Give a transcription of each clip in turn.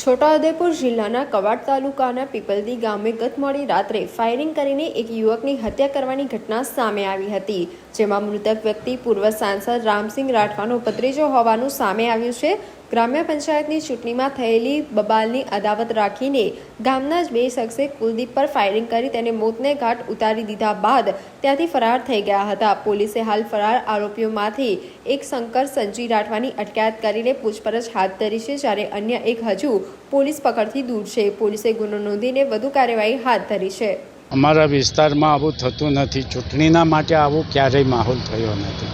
છોટાઉદેપુર જિલ્લાના કવાડ તાલુકાના પીપલદી ગામે ગત મોડી રાત્રે ફાયરિંગ કરીને એક યુવકની હત્યા કરવાની ઘટના સામે આવી હતી, જેમાં મૃતક વ્યક્તિ પૂર્વ સાંસદ રામસિંહ રાઠવાનો ભત્રીજો હોવાનું સામે આવ્યું છે. ગ્રામ્ય પંચાયતની ચૂંટણીમાં થયેલી બબાલની અદાવત રાખીને ગામના જ બે શખ્સે કુલદીપ પર ફાયરિંગ કરી તેને મોતને ઘાટ ઉતારી દીધા બાદ ત્યાંથી ફરાર થઈ ગયા હતા. પોલીસે હાલ ફરાર આરોપીઓમાંથી એક શંકર સંજી રાઠવાની અટકાયત કરીને પૂછપરછ હાથ ધરી છે, જ્યારે અન્ય એક હજુ પોલીસ પકડથી દૂર છે. પોલીસે ગુનો નોંધીને વધુ કાર્યવાહી હાથ ધરી છે. અમારા વિસ્તારમાં આવું થતું નથી. ચૂંટણીના માટે આવું ક્યારેય માહોલ થયો નથી.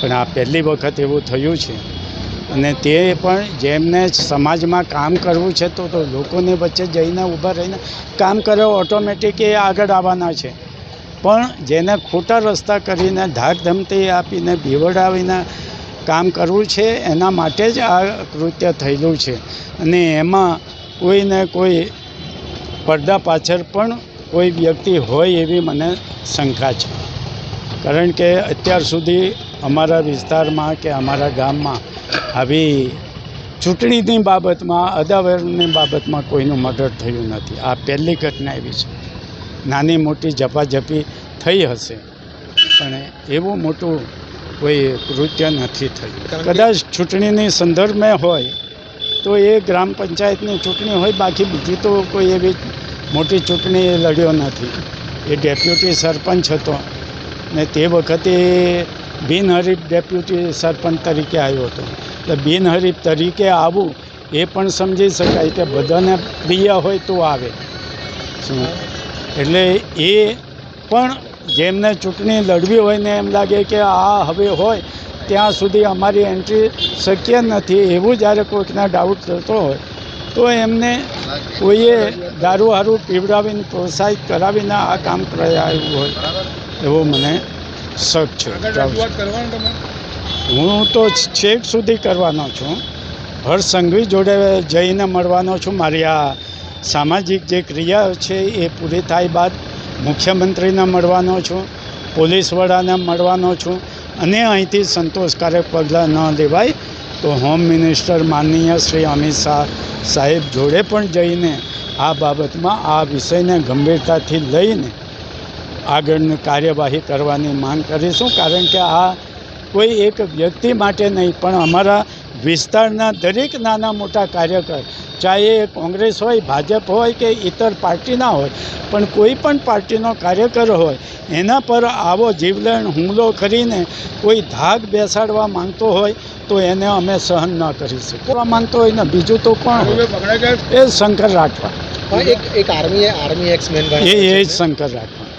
પણ આ પહેલી વખત એવું થયું છે. અને તે પણ જેમને સમાજમાં કામ કરવું છે તો તો લોકોની વચ્ચે જઈને ઊભા રહીને કામ કરે ઓટોમેટિક એ આગળ આવવાના છે. પણ જેને ખોટા રસ્તા કરીને ધાક ધમતી આપીને બીવડાવીને કામ કરવું છે, એના માટે જ આ કૃત્ય થયેલું છે. અને એમાં કોઈને કોઈ પડદા પાછળ પણ કોઈ વ્યક્તિ હોય એવી મને શંકા છે. કારણ કે અત્યાર સુધી અમારા વિસ્તારમાં કે અમારા ગામમાં આવી ચૂંટણીની બાબતમાં અદાવરની બાબતમાં કોઈનું મર્ડર થયું નથી. આ પહેલી ઘટના એવી છે. નાની મોટી ઝપાઝપી થઈ હશે પણ એવું મોટું કોઈ કૃત્ય નથી થયું. કદાચ ચૂંટણીની સંદર્ભમાં હોય તો એ ગ્રામ પંચાયતની ચૂંટણી હોય બાકી બીજી તો કોઈ એવી મોટી ચૂંટણી લડ્યો નથી. એ ડેપ્યુટી સરપંચ હતો ને તે વખતે બિનહરીફ ડેપ્યુટી સરપંચ તરીકે આવ્યો હતો. એટલે બિનહરીફ તરીકે આવવું એ પણ સમજી શકાય કે બધાને પ્રિય હોય તો આવે. શું? એટલે એ પણ જેમને ચૂંટણી લડવી હોય ને એમ લાગે કે આ હવે હોય, ત્યાં સુધી અમારી એન્ટ્રી શક્ય નથી એવું જ્યારે કોઈકના ડાઉટ થતો હોય, તો એમને કોઈએ દારૂ હારું પીવડાવીને પ્રોત્સાહિત કરાવીને આ કામ કરાયું હોય. એવો મને શક છે. હું તો છેક સુધી કરવાનો છું. હર્ષ સંઘવી જોડે જઈને મળવાનો છું. મારી આ સામાજિક જે ક્રિયા છે એ પૂરી થાય બાદ મુખ્યમંત્રીને મળવાનો છું. પોલીસ વડાને મળવાનો છું. અને અહીંથી સંતોષકારક પગલાં ન લેવાય તો હોમ મિનિસ્ટર માનનીય શ્રી અમિત શાહ સાહેબ જોડે પણ જઈને આ બાબતમાં આ વિષયને ગંભીરતાથી લઈને આગળની કાર્યવાહી કરવાની માંગ કરીશું. કારણ કે આ કોઈ એક વ્યક્તિ માટે નહીં પણ અમારા વિસ્તારના દરેક નાના મોટા કાર્યકર ચાહે એ કોંગ્રેસ હોય ભાજપ હોય કે ઇતર પાર્ટીના હોય પણ કોઈ પણ પાર્ટીનો કાર્યકર હોય એના પર આવો જીવલેણ હુમલો કરીને કોઈ ધાક બેસાડવા માંગતો હોય તો એને અમે સહન ન કરી શકીએ. માંગતો હોય ને બીજું તો કોણ એ શંકર રાઠવા. એક એક આર્મી આર્મી એક્સમેન એ એ જ શંકર રાઠવા.